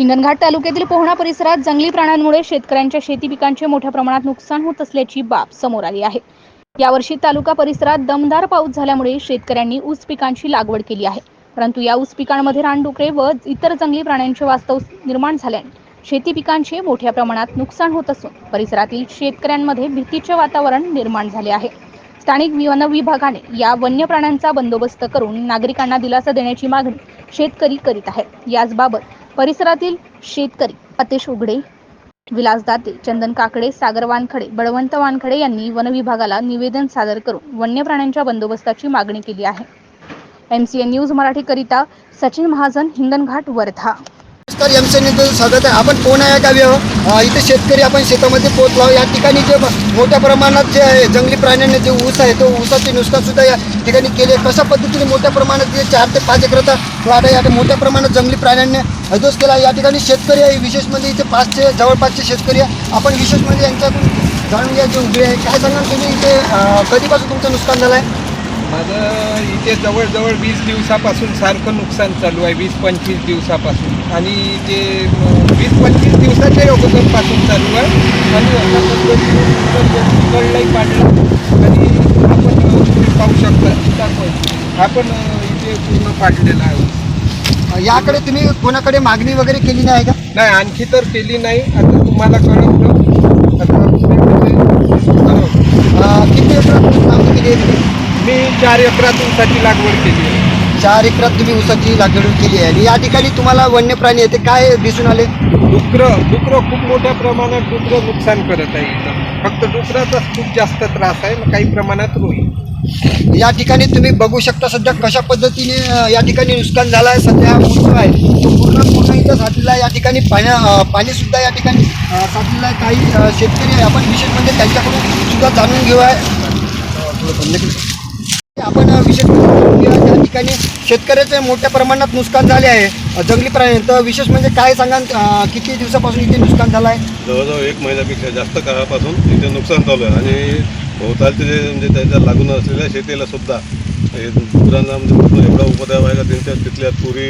हिंगणघाट तालुक्यातील पोहणा परिसरात जंगली प्राण्यांमुळे शेतकऱ्यांच्या शेती पिकांचे मोठ्या प्रमाणात नुकसान होत असल्याची बाब समोर आली आहे. यावर्षी तालुका परिसरात दमदार पाऊस झाल्यामुळे शेतकऱ्यांनी ऊस पिकांची लागवड केली आहे. परंतु या ऊस पिकांमध्ये रानडुकरे व इतर जंगली प्राण्यांचे वास्तव निर्माण झाल्याने शेती पिकांचे मोठ्या प्रमाणात नुकसान होत असून परिसरातील शेतकऱ्यांमध्ये भीतीचे वातावरण निर्माण झाले आहे. स्थानिक वन विभागाने या वन्य प्राण्यांचा बंदोबस्त करून नागरिकांना दिलासा देण्याची मागणी शेतकरी करीत आहेत. याचबाबत परिसरातील शेतकरी अतिश उघडे. विलास दाते चंदन काकडे सागर वानखडे बळवंत वानखडे यांनी वन विभागाला निवेदन सादर करून वन्य प्राण्यांच्या बंदोबस्ताची मागणी केली आहे. एम सी एन न्यूज मराठीकरिता सचिन महाजन हिंगणघाट वर्धा. नमस्कार एम सी न्यूज स्वागत आहे. आपण कोण या गावी इथे शेतकरी आपण शेतामध्ये पोहोचलो या ठिकाणी जे मोठ्या प्रमाणात जे आहे जंगली प्राण्यांनी जे ऊस आहे तो ऊसाचे नुकसानसुद्धा या ठिकाणी केले कशा पद्धतीने मोठ्या प्रमाणात जे चार ते पाच एकरचा प्लॉट आहे या मोठ्या प्रमाणात जंगली प्राण्यांनी हजोस केला या ठिकाणी शेतकरी आहे विशेष म्हणजे इथे पाचशे जवळपासचे शेतकरी आहे. आपण विशेष म्हणजे यांच्याकडून जाणून घ्या जे उभे आहे. काय सांगाल तुम्ही इथे? कधीपासून तुमचं नुकसान झालं आहे माझं इथे जवळजवळ वीस दिवसापासून सारखं नुकसान चालू आहे वीस पंचवीस दिवसापासून. आणि अं, वीस पंचवीस दिवसाच्या अगोदरपासून चालू आहे. आणि अशा पद्धतीने पाडलं आणि आपण पाहू शकता दाखवायचं आपण इथे पूर्ण पाडलेलं आहे. याकडे तुम्ही कोणाकडे मागणी वगैरे केली नाही का? नाही आणखी तर केली नाही. आता तुम्हाला कळवलं किती केली? मी चार एकरात ऊसाची लागवड केली आहे. चार एकरात तुम्ही ऊसाची लागवड केली आहे. आणि या ठिकाणी तुम्हाला वन्य प्राणी आहे ते काय दिसून आले? डुकरं डुकरं खूप मोठ्या प्रमाणात डुकरं नुकसान करत आहे इथं. फक्त डुकराचाच खूप जास्त त्रास आहे. आणि काही प्रमाणात रोही या ठिकाणी तुम्ही बघू शकता सध्या कशा पद्धतीने अं, या ठिकाणी नुकसान झालं आहे. सध्या पूर्ण आहे तो पूर्ण पूर्ण इथं साठलेला आहे. या ठिकाणी पाण्या अं, पाणीसुद्धा या ठिकाणी अं, साठलेलं आहे. काही अं, शेतकरी आहे. आपण विशेष म्हणजे त्यांच्याकडून सुद्धा जाणून घेऊ आहे अं, थोडं बंद केलं. आपण विशेष त्या या ठिकाणी शेतकऱ्याचे मोठ्या प्रमाणात नुकसान झाले आहे जंगली प्राणी. तर विशेष म्हणजे काय सांगा किती दिवसापासून इथे नुकसान झालं आहे? जवळजवळ एक महिन्यापेक्षा जास्त काळापासून इथे नुकसान चालू आहे. आणि भोवतालचे जे म्हणजे त्याच्या लागून असलेल्या शेतीला सुद्धा हे गुरांना म्हणजे पूर्ण एवढा उपद्रव आहे का त्यांच्या तिथल्या तुरी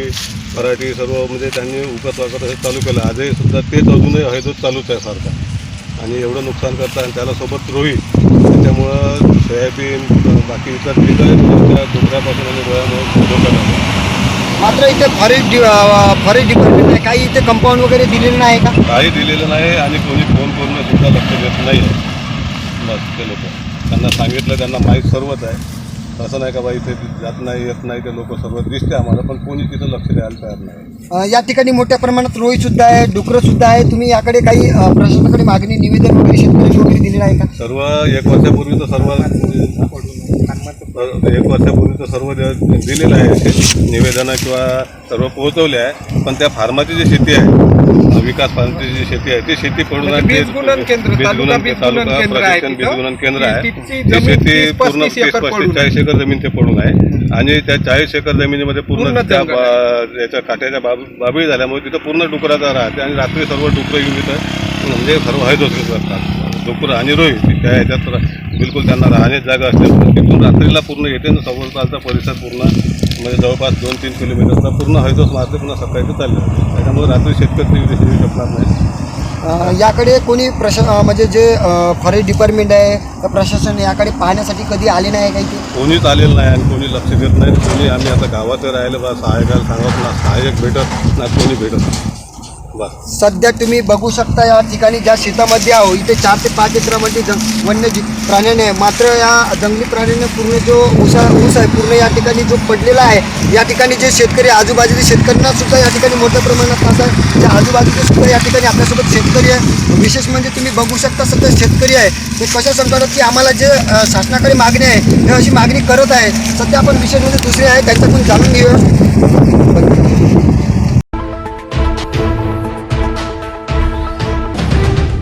पराठी सर्व म्हणजे त्यांनी उकत वाकत हे चालू केलं. आजही सुद्धा तेच अजूनही हैदूत चालूच आहे सारखा. आणि एवढं नुकसान करतात आणि त्याला सोबत रोही. त्याच्यामुळं सोयाबीन बाकी इतर पिकं म्हणजे डोंगरापासून आणि डोळ्यामुळे धोका लागतो मात्र इथे फॉरेस्ट डि फॉरेस्ट डिपार्टमेंट आहे. काही इथे कंपाऊंड वगैरे दिलेलं नाही का? काही दिलेलं नाही आणि कोणी फोन करून सुद्धा लक्ष देत नाही. आहे बस ते लोक. त्यांना सांगितलं त्यांना माहीत सर्वच आहे. असं नाही का बा इथे जात नाही येत नाही ते लोक सर्व दिसते आम्हाला पण कोणी तिथं लक्ष द्यायला तयार नाही. अ, या ठिकाणी मोठ्या प्रमाणात रोई सुद्धा आहे डुकरं सुद्धा आहे. तुम्ही याकडे काही अ, प्रशासनाकडे मागणी निवेदन वगैरे शेतकरी वगैरे दिलेलं आहे का? सर्व एक वर्षापूर्वी तर सर्व एक वर्षापूर्वी तर सर्व दिलेलं आहे ते निवेदनं किंवा सर्व पोहोचवले आहे पण त्या फार्माची जी शेती आहे विकास फार्मची जी शेती आहे ती शेती पडून म्हणजे आहे ते- बीज गुणन केंद्र, आहे. ती शेती 30 पूर्ण तीस पस्तीस चाळीस एकर जमीन ते पडून आहे. आणि त्या चाळीस एकर जमिनीमध्ये पूर्ण त्या याच्या काट्याच्या बाब झाल्यामुळे तिथं पूर्ण डुकराचा राहते आणि रात्री सर्व डुकरं येऊन तिथं म्हणजे सर्व हैदोस करतात डुकरं आणि रोही त्या ह्याच्यात बिलकुल त्यांना राहण्याची जागा असल्यामुळे तिथून रात्रीला पूर्ण येते ना सभोवतालचा परिसर पूर्ण म्हणजे जवळपास दोन तीन किलोमीटरचा पूर्ण हैदोस मारते पुन्हा सकाळी ते चालले त्याच्यामुळे रात्री शेतकरी तिथे येऊ शकणार नाही. याकडे कोणी प्रशा म्हणजे जे फॉरेस्ट डिपार्टमेंट आहे प्रशासन याकडे पाहण्यासाठी कधी आले नाही काही कोणीच आलेलं नाही आणि कोणी लक्ष देत नाही. कोणी आम्ही आता गावात राहिलं बा सहायकाला सांगत ना सहाय्यक भेटत ना कोणी भेटत सध्या तुम्ही बघू शकता या ठिकाणी ज्या शेतामध्ये आहो इथे चार ते पाच एकरामध्ये जंग वन्यजीव प्राण्याने आहे. मात्र या जंगली प्राण्याने पूर्ण जो ऊसा ऊस आहे पूर्ण या ठिकाणी जो पडलेला आहे या ठिकाणी जे शेतकरी आजूबाजूचे शेतकऱ्यांना सुद्धा या ठिकाणी मोठ्या प्रमाणात त्रास आहे. त्या आजूबाजूचे सुद्धा या ठिकाणी आपल्यासोबत शेतकरी आहे. विशेष म्हणजे तुम्ही बघू शकता सध्या शेतकरी आहे. ते कशा सांगतात की आम्हाला जे शासनाकडे मागणी आहे ते अशी मागणी करत आहे. सध्या आपण विशेष म्हणजे दुसरे आहे त्यांच्याकडून जाणून घेऊया.